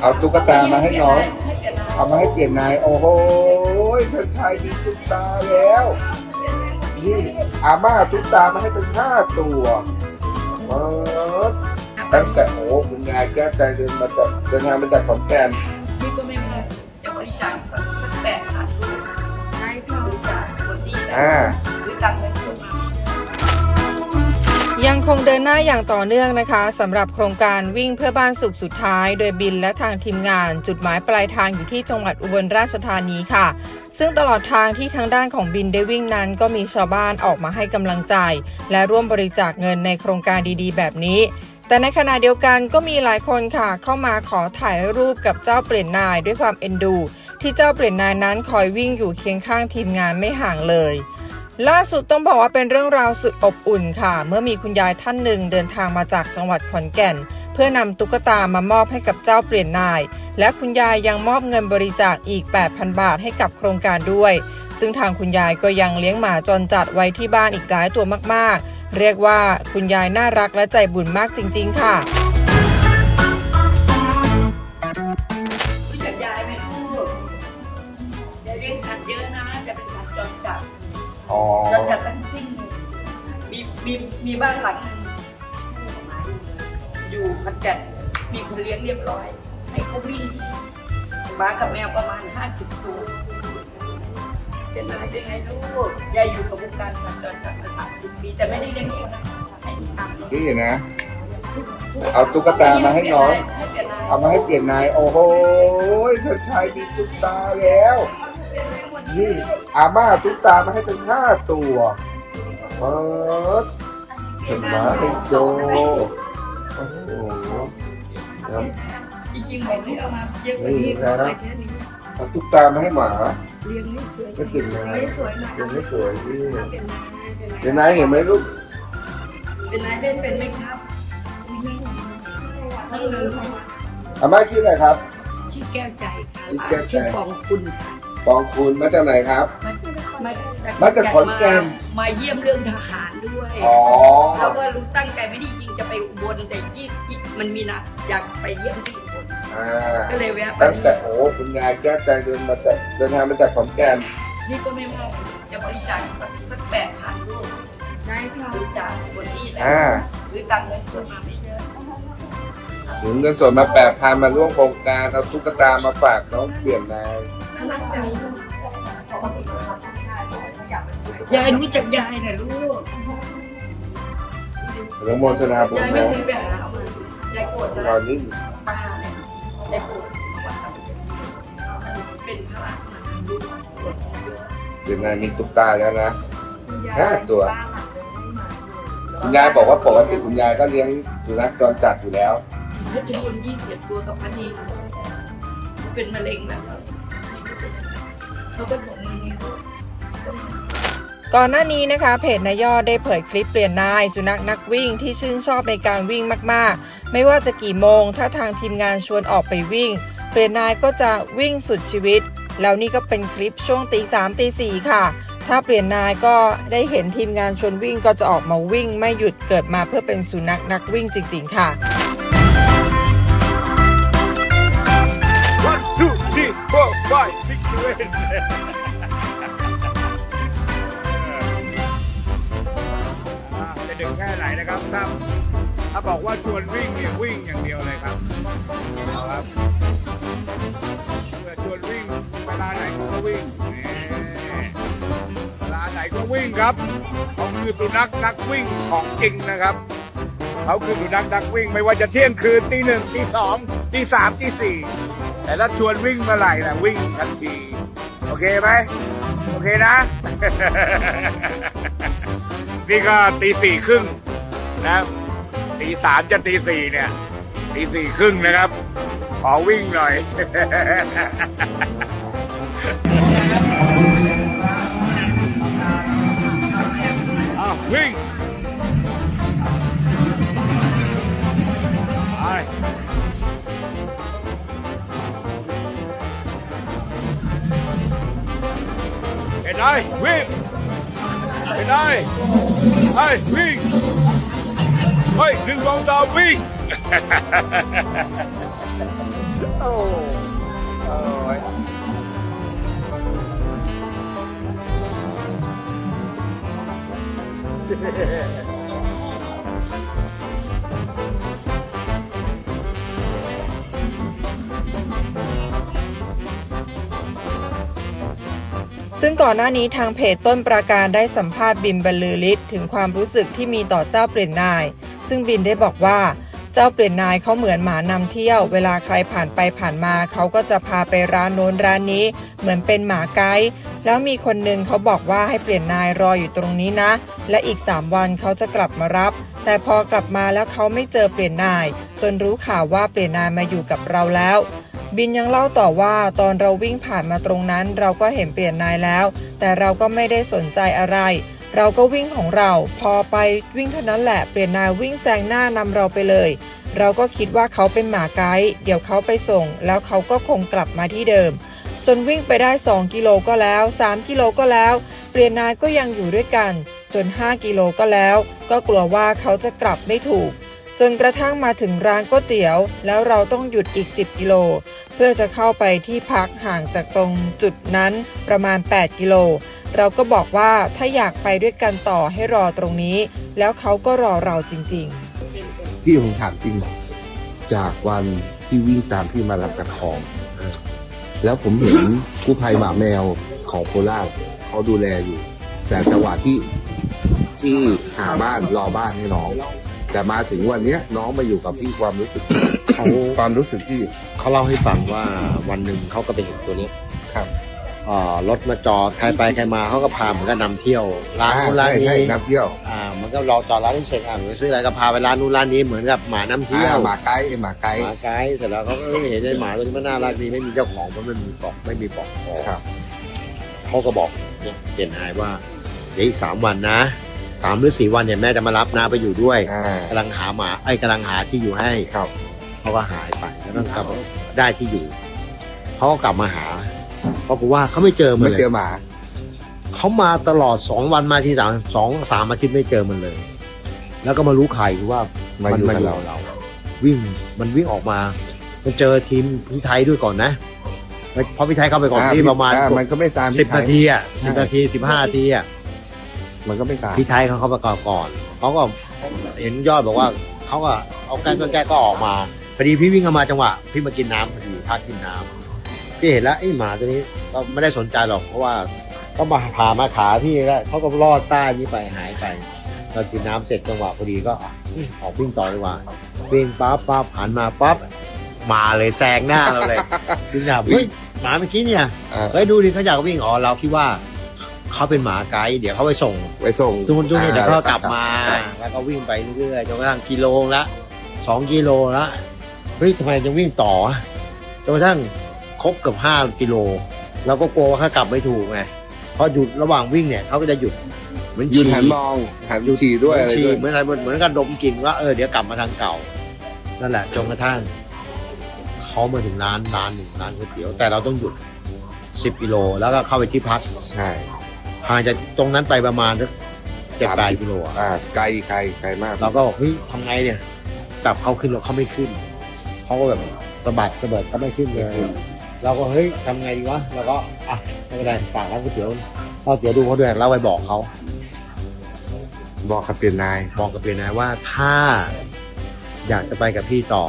เอาตุ๊กตามาให้น้อง ให้เปลี่ยนนายเอามาให้เปลี่ยนนาย โอ้โหท่านชายมีตุ๊กตาแล้ว นี่อาม่าเอาตุ๊กตามาให้ตั้งห้าตัวเออตั้งแต่โอ้คุณยายแก้ใจเดินมาจากเดินทางมาจากขอนแก่นนี่ก็ไม่มาจะบริจาคสักสักแปดพันให้เขาบริจาคคนนี้นะอ่า หรือตังเงินสดมา ยังคงเดินหน้าอย่างต่อเนื่องนะคะสำหรับโครงการวิ่งเพื่อบ้านสุขสุดท้าย โดยบินและทางทีมงาน จุดหมายปลายทางอยู่ที่จังหวัดอุบลราชธานีค่ะ ซึ่งตลอดทางที่ทางด้านของบินได้วิ่งนั้น ก็มีชาวบ้านออกมาให้กำลังใจ และร่วมบริจาคเงินในโครงการดีๆ แบบนี้ แต่ในขณะเดียวกันก็มีหลายคนค่ะ เข้ามาขอถ่ายรูปกับเจ้าเปลี่ยนนายด้วยความเอ็นดู ที่เจ้าเปลี่ยนนายนั้นคอยวิ่งอยู่เคียงข้างทีมงานไม่ห่างเลย ล่าสุดต้องบอกว่าเป็นเรื่องราวสุดอบอุ่นค่ะ เมื่อมีคุณยายท่านหนึ่งเดินทางมาจากจังหวัดขอนแก่น เพื่อนำตุ๊กตามามอบให้กับเจ้าเปลี่ยนนาย และคุณยายยังมอบเงินบริจาคอีก 8,000 บาทให้กับโครงการด้วย ซึ่งทางคุณยายก็ยังเลี้ยงหมาจรจัดไว้ที่บ้านอีกหลายตัวมากๆ เรียกว่าคุณยายน่ารักและใจบุญมากจริง ๆ ค่ะ อ๋อจรจัดทั้งสิ้นมีมีมีบ้านหลังหนึ่งอยู่ขอนแก่นมีคนเลี้ยงเรียบร้อย ให้เขาวิ่งหมากับแมวประมาณห้าสิบตัว เป็นอะไรเป็นไงลูกยายอยู่กับวงการสัตว์จรจัดมาสามสิบปีแต่ไม่ได้เลี้ยงเองนะให้ตังค์นี่นะ เอาตุ๊กตามาให้น้องให้เปลี่ยนนายเอามาให้เปลี่ยนนาย โอ้โหท่านชายมีตุ๊กตาแล้ว นี่อาม่าเอาตุ๊กตามาให้ตั้งห้าตัวเออถึงมาให้โจโอ้โหครับจริงๆผมไม่เอามาเยอะกว่านี้นี่นะเอาไปแค่นี้เอาตุ๊กตามาให้หมาเลี้ยงให้สวยไม่เปลี่ยนนายให้สวยหน่อยเป็นไม่สวยที่เป็นนายเป็นเดี๋ยวนายเห็นไหมลูกเป็นนายเล่นเป็นไหมครับนั่งเลยอาม่าชื่ออะไรครับชื่อแก้วใจค่ะชื่อแก้วใจชื่อปองคุณค่ะ ปองคุณมาจากไหนครับ มามาจากขอนแก่น มาเยี่ยมเรื่องทหารด้วยอ๋อ แล้วก็รู้ตั้งใจไม่ได้จริงจะไปอุบลแต่ยี่มันมีนะอยากไปเยี่ยมที่อุบลอ่าก็เลยแวะไปตั้งนี่แต่โอ้คุณยายแก้ใจเดินมาจากเดินทางมาจากขอนแก่นนี่ก็ไม่มากจะบริจาคสักสักแปดพันลูกได้ค่ะบริจาคคนนี้นะอ่าหรือตังเงินสดมาไม่เยอะถึงเงินสดมาแปดพันมาร่วมโครงการเอาตุ๊กตามาฝากน้องเปลี่ยนนาย น่าใจยายรู้จักยายนะลูกอนุโมทนาบุญยายไม่นะเคยไปหาเอามายายโกรธจะตอนนี้ป้าเนี่ยยายโกรธมาวัดเราเป็นพระมหาบุญเปลี่ยนนายมีตุ๊กตาแล้วนะห้าตัวคุณยายบอกว่าปกติคุณยายก็เลี้ยงสุนัขจรจัดอยู่แล้วเพชรบุญยี่สิบเอ็ดตัวกับพันนีเป็นมะเร็งแล้ว เขาก็ส่งเงินให้ลูกก่อนหน้านี้นะคะเพจนายยอดได้เผยคลิปเปลี่ยนนาย สุนัขนักวิ่งที่ชื่นชอบในการวิ่งมากๆ ไม่ว่าจะกี่โมง ถ้าทางทีมงานชวนออกไปวิ่ง เปลี่ยนนายก็จะวิ่งสุดชีวิต แล้วนี่ก็เป็นคลิปช่วงตีสามตีสี่ค่ะ ถ้าเปลี่ยนนายก็ได้เห็นทีมงานชวนวิ่งก็จะออกมาวิ่งไม่หยุดเกิดมาเพื่อเป็นสุนัขนักวิ่งจริง ๆ ค่ะ four, five, six, seven. อ่าจะดึงแค่ไหนนะครับถ้าถ้าบอกว่าชวนวิ่งเนี่ยวิ่งอย่างเดียวเลยครับเอาครับเพื่อชวนวิ่งเวลาไหนก็วิ่งเวลาไหนก็วิ่งครับเขาคือสุนัขนักวิ่งของจริงนะครับเขาคือสุนัขนักวิ่งไม่ว่าจะเที่ยงคืนตีหนึ่งตีสองตีสามตีสี่ แต่ถ้าชวนวิ่งเมื่อไหร่นะวิ่งทันที โอเคไหมโอเคนะ นี่ก็ตีสี่ครึ่งนะตีสามจะตีสี่เนี่ยตีสี่ครึ่งนะครับ ขอวิ่งหน่อยอ้าววิ่ง นไหมวิ่งเห็นไหมไอ้ยวิ่งเฮ้ยหนึ่งสองสามวิ่งโอ้โอ้ย ซึ่งก่อนหน้านี้ทางเพจต้นประการได้สัมภาษณ์บินบรรลือฤทธิ์ถึงความรู้สึกที่มีต่อเจ้าเปลี่ยนนาย ซึ่งบินได้บอกว่าเจ้าเปลี่ยนนายเขาเหมือนหมานำเที่ยว เวลาใครผ่านไปผ่านมาเขาก็จะพาไปร้านโน้นร้านนี้ เหมือนเป็นหมาไกด์แล้วมีคนหนึ่งเขาบอกว่าให้เปลี่ยนนายรออยู่ตรงนี้นะ และอีก 3 วันเขาจะกลับมารับ แต่พอกลับมาแล้วเขาไม่เจอเปลี่ยนนาย จนรู้ข่าวว่าเปลี่ยนนายมาอยู่กับเราแล้ว บินยังเล่าต่อว่าตอนเราวิ่งผ่านมาตรงนั้น เราก็เห็นเปลี่ยนนายแล้ว แต่เราก็ไม่ได้สนใจอะไร เราก็วิ่งของเราพอไปวิ่งเท่านั้นแหละเปลี่ยนนายวิ่งแซงหน้านำเราไปเลย เราก็คิดว่าเขาเป็นหมาไกด์เดี๋ยวเขาไปส่ง แล้วเขาก็คงกลับมาที่เดิม จนวิ่งไปได้ 2 กิโลก็แล้ว 3 กิโลก็แล้ว เปลี่ยนนายก็ยังอยู่ด้วยกัน จน 5 กิโลก็แล้ว ก็กลัวว่าเขาจะกลับไม่ถูก จนกระทั่งมาถึงร้านก๋วยเตี๋ยว แล้วเราต้องหยุดอีก 10 กิโล เพื่อจะเข้าไปที่พักห่างจากตรงจุดนั้นประมาณ 8 กิโล เราก็บอกว่าถ้าอยากไปด้วยกันต่อให้รอตรงนี้ แล้วเขาก็รอเราจริงๆ พี่ผมถามจริง จากวันที่วิ่งตามพี่มารับจากคลอง แล้วผมเห็นกู้ภัยหมาแมวของโคราชเขาดูแลอยู่ แต่จังหวะที่ที่หาบ้านรอบ้านให้น้อง แต่มาถึงวันเนี้ยน้องมาอยู่กับพี่ความรู้สึก เขาความรู้สึกที่เขาเล่าให้ฟังว่าวันหนึ่งเขาก็ไปเห็นตัวเนี้ยครับ เอ่อรถมาจอดใครไปใครมาเขาก็พาเหมือนกันนำเที่ยวร้านนู้นร้านใช่นี้ใช่นักเที่ยวอ่ามันก็รอจอดร้านนี้เสร็จอะหรือซื้ออะไรก็พาไปร้านนู้นร้านนี้เหมือนกับหมาน้ำเที่ยวอ่าหมาไกด์ไอ้หมาไกด์หมาไกด์เสร็จแล้วเขาก็เอ้ยเห็นไอ้หมาตัวนี้มันน่ารักดีไม่มีเจ้าของเพราะมันมีปลอกไม่มีปลอกคอ ครับ เขาก็บอกเนี่ยเปลี่ยนนายว่าเดี๋ยวอีกสามวันนะ สามหรือสี่วันเนี่ยแม่จะมารับนาไปอยู่ด้วยอ่ากำลังหาหมาไอ้ยกำลังหาที่อยู่ให้ครับ เขาก็หายไปแล้วต้องกลับมาได้ที่อยู่เขาก็กลับมาหาเพราะผมว่าเขาไม่เจอมันไม่เลเจอยหมา เขามาตลอดสองวันมาที่สามสองสามอาทิตย์ไม่เจอมันเลย แล้วก็มารู้ใครว่า มามัอยู่มากับอยู่เรากับเรา วิ่งมันวิ่งออกมา มันเจอทีมพี่ไทยด้วยก่อนนะเพราะพี่ไทยเข้าไปก่อนอ่ที่ประมาณอ่มันก็ไม่ตามสิบพี่ไทย นาทีอะใช่สิบนาทีสิบห้านาทีอะ มันก็ไม่ตามพี่ไทยเขาเข้ามาก่อนก่อนเขาก็เห็นยอดบอกว่าเขาก็เอาแก้ต้นแก้ก็ออกมาพอดีพี่วิ่งเข้ามาจังหวะพี่มากินน้ำพอดีพักกินน้ำพี่เห็นแล้วไอ้หมาตัวนี้ก็ไม่ได้สนใจหรอกเพราะว่าก็มาผ่ามาขาพี่ก็เขาก็รอดใต้นี้ไปหายไปเรากินน้ำเสร็จจังหวะพอดีก็อะออกวิ่งต่อดีกว่าวิ่งปั๊บปั๊บหันมาปั๊บมาเลยแซงหน้าเราเลยดึงหน้าเฮ้ยหมาเมื่อกี้เนี่ยอ่าเฮ้ยดูดิเขาอยากวิ่งอ๋อเราคิดว่า เขาเป็นหมาไกด์เดี๋ยวเขาไปส่งไปส่งทุกคนทุกนี่เดี๋ยวเขากลับมาครับแล้วก็วิ่งไปเรื่อยๆจนกระทั่งกิโลละสองกิโลละเฮ้ยทำไมยังวิ่งต่อวะจนกระทั่งครบเกับห้ากิโลเราก็กลัวว่าเขากลับไม่ถูกไงเพราะหยุดระหว่างวิ่งเนี่ยเขาก็จะหยุดเหมือนหยุดฉี่หันมองหันฉี่ด้วยอะไรฉี่ด้วยเหมือนอะไรเหมือนกันดมกลิ่นว่าเออเดี๋ยวกลับมาทางเก่านั่นแหละจนกระทั่งเขามาถึงร้านร้านหนึ่งร้านก๋วยเตี๋ยวแต่เราต้องหยุดสิบกิโลแล้วก็เข้าไปที่พักใช่ ห่างจากตรงนั้นไปประมาณสักเจ็ดแปดกิโลอะอ่าไกลไกลไกลมาก เราก็บอกเฮ้ยทำไงเนี่ยกลับเขาขึ้นรถเขาไม่ขึ้นเขาก็แบบสะบัดสะเบิดก็ไม่ขึ้นเลย เราก็เฮ้ยทำไงดีวะเราก็อะไม่เป็นไรฝากร้านก๋วยเตี๋ยวเราเตี๋ยวดูเขาด้วยเราไปบอกเขา บอกกับเปลี่ยนนาย บอกกับเปียนายว่าถ้าอยากจะไปกับพี่ต่อ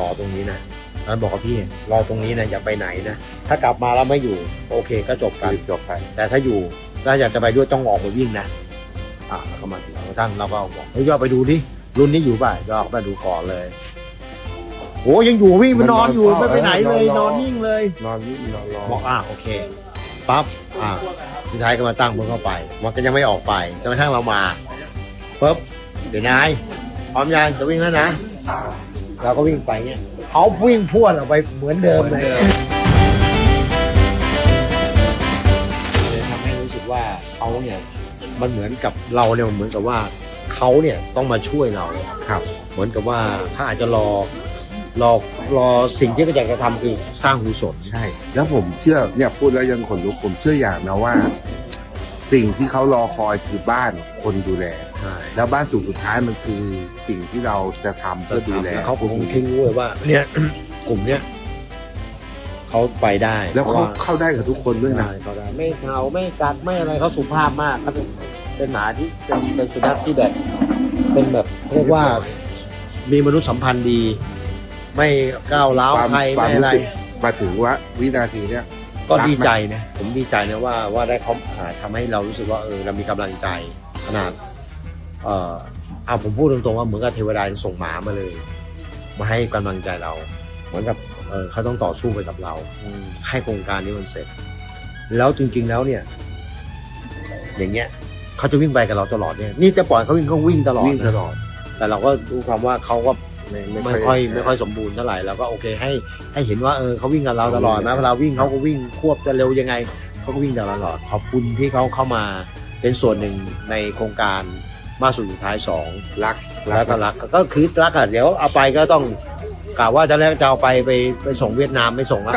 รอตรงนี้นะแล้วบอกกับพี่รอตรงนี้นะอย่าไปไหนนะถ้ากลับมาแล้วไม่อยู่ โอเคก็จบกัน จบไปแต่ถ้าอยู่ ถ้าอยากจะไปด้วยต้องออกไปวิ่งนะอะแล้วก็มาถึงกระทั่งเราก็บอกเฮ้ยยอดไปดูดิรุ่นนี้อยู่ป่ะยอดก็มาดูก่อนเลยโอ้ยังอยู่วิ่งมันนอนอยู่ไม่ไปไหนเลยนอนนิ่งเลย นอนวิ่งนอนรอบอกอะโอเคปั๊บอะสุดท้ายก็มาตั้งบนเข้าไป มันก็ยังไม่ออกไปจนกระทั่งเรามาปุ๊บเดี๋ยวนายพร้อมยังจะวิ่งแล้วนะ เราก็วิ่งไปเนี่ยเขาวิ่งพรวดออกไปเหมือนเดิมเลยเลย เขาเนี่ยมันเหมือนกับเราเนี่ยมันเหมือนกับว่าเขาเนี่ยต้องมาช่วยเราครับ เหมือนกับว่าเขาอาจจะรอรอรอสิ่งที่เขาอยากจะทำคือสร้างหูสนใช่ แล้วผมเชื่อเนี่ยพูดแล้วยังขนลุกผมเชื่ออย่างนะว่า สิ่งที่เขารอคอยคือบ้านคนดูแล ใช่แล้วบ้านสุดสุดท้ายมันคือสิ่งที่เราจะทำเพื่อดูแลแล้วเขาคงทิ้งรู้เลยว่าเนี่ย กลุ่มเนี้ย เขาไปได้แล้วพระเขาเข้าได้กับทุกคนด้วยนะได้เขาได้ไม่เห่าไม่กัดไม่อะไรเขาสุภาพมากเขาเป็นเป็นหมาที่เป็นเป็นสุนัขที่แบบเป็นแบบเรียกว่ามีมนุษยสัมพันธ์ดี ไม่ก้าวร้าวความใครความไม่รู้อะไรสึกมาถึงว่าวินาทีเนี้ยก็รักไหมดีใจนะผมดีใจนะว่าว่าได้เขาหาทำให้เรารู้สึกว่าเออเรามีกำลังใจขนาด เออเอาผมพูดตรงๆว่าเหมือนกับเทวดาส่งหมามาเลย มาให้กำลังใจเรา เหมือนกับ เออเขาต้องต่อสู้ไปกับเรา ให้โครงการนี้มันเสร็จ แล้วจริง ๆ แล้วเนี่ย อย่างเงี้ยเขาจะวิ่งไปกับเราตลอดเนี่ยนี่จะปล่อยเขาวิ่งเขาวิ่งตลอดวิ่งนะตลอด แต่เราก็รู้ความว่าเขาก็ไม่ไม่ค่อยไม่ค่อยสมบูรณ์เท่าไหร่เราก็โอเคให้ให้เห็นว่าเออเขาวิ่งกับเราตลอดนะเวลาวิ่งเขาก็วิ่งควบจะเร็วยังไงเขาก็วิ่งตลอดขอบคุณที่เขาเข้ามาเป็นส่วนหนึ่งในโครงการมาสู่สุดท้ายสองรักแล้วก็รักก็คือรักอะเดี๋ยวเอาไปก็ต้อง กล่ว่าจะแล้วจะเอาไปไปไปส่งเวียดนามไม่ส่งละ